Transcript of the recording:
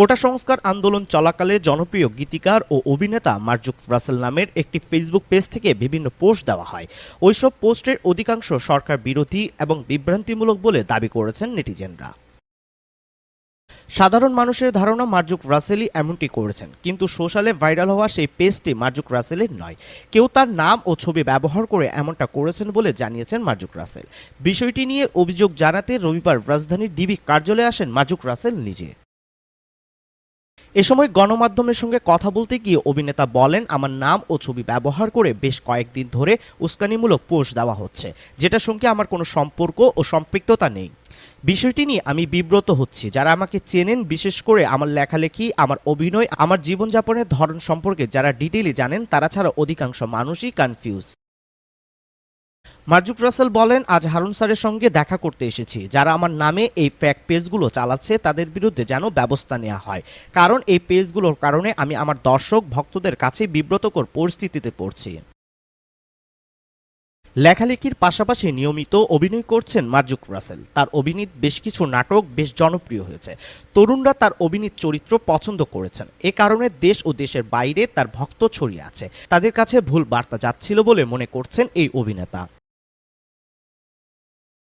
কোটা সংস্কার আন্দোলন চলাকালে জনপ্রিয় গীতিকার ও অভিনেতা মার্জুক রাসেল নামের একটি ফেসবুক পেজ থেকে বিভিন্ন পোস্ট দেওয়া হয়। ওইসব পোস্টের অধিকাংশ সরকার বিরোধী এবং বিভ্রান্তিমূলক বলে দাবি করেছেন নেটিজেনরা। সাধারণ মানুষের ধারণা মার্জুক রাসেলই এমনটি করেছেন, কিন্তু সোশ্যালে ভাইরাল হওয়া সেই পেজটি মার্জুক রাসেলের নয়। কেউ তার নাম ও ছবি ব্যবহার করে এমনটা করেছেন বলে জানিয়েছেন মার্জুক রাসেল। বিষয়টি নিয়ে অভিযোগ জানাতে রবিবার রাজধানীর ডিবি কার্যালয়ে আসেন মার্জুক রাসেল নিজে। এ সময় গণমাধ্যমের সঙ্গে কথা বলতে গিয়ে অভিনেতা বলেন, আমার নাম ও ছবি ব্যবহার করে বেশ কয়েকদিন ধরে উস্কানিমূলক পোস্ট দেওয়া হচ্ছে, যেটার সঙ্গে আমার কোনো সম্পর্ক ও সম্পৃক্ততা নেই। বিষয়টি নিয়ে আমি বিব্রত হচ্ছি। যারা আমাকে চেনেন, বিশেষ করে আমার লেখালেখি, আমার অভিনয়, আমার জীবনযাপনের ধরন সম্পর্কে যারা ডিটেইলি জানেন, তারা ছাড়া অধিকাংশ মানুষই কনফিউজ মার্জুক রাসেল বলেন, আজ হারুন স্যারের সঙ্গে দেখা করতে এসেছি। যারা আমার নামে এই ফ্যাক পেজগুলো চালাচ্ছে, তাদের বিরুদ্ধে যেন ব্যবস্থা নেওয়া হয়। কারণ এই পেজগুলোর কারণে আমি আমার দর্শক, ভক্তদের কাছে বিব্রতকর পরিস্থিতিতে পড়ছি। লেখালেখির পাশাপাশি নিয়মিত অভিনয় করছেন মার্জুক রাসেল। তার অভিনীত বেশ কিছু নাটক বেশ জনপ্রিয় হয়েছে। তরুণরা তার অভিনীত চরিত্র পছন্দ করেছেন। এ কারণে দেশ ও দেশের বাইরে তার ভক্ত ছড়িয়ে আছে। তাদের কাছে ভুল বার্তা যাচ্ছিল বলে মনে করছেন এই অভিনেতা।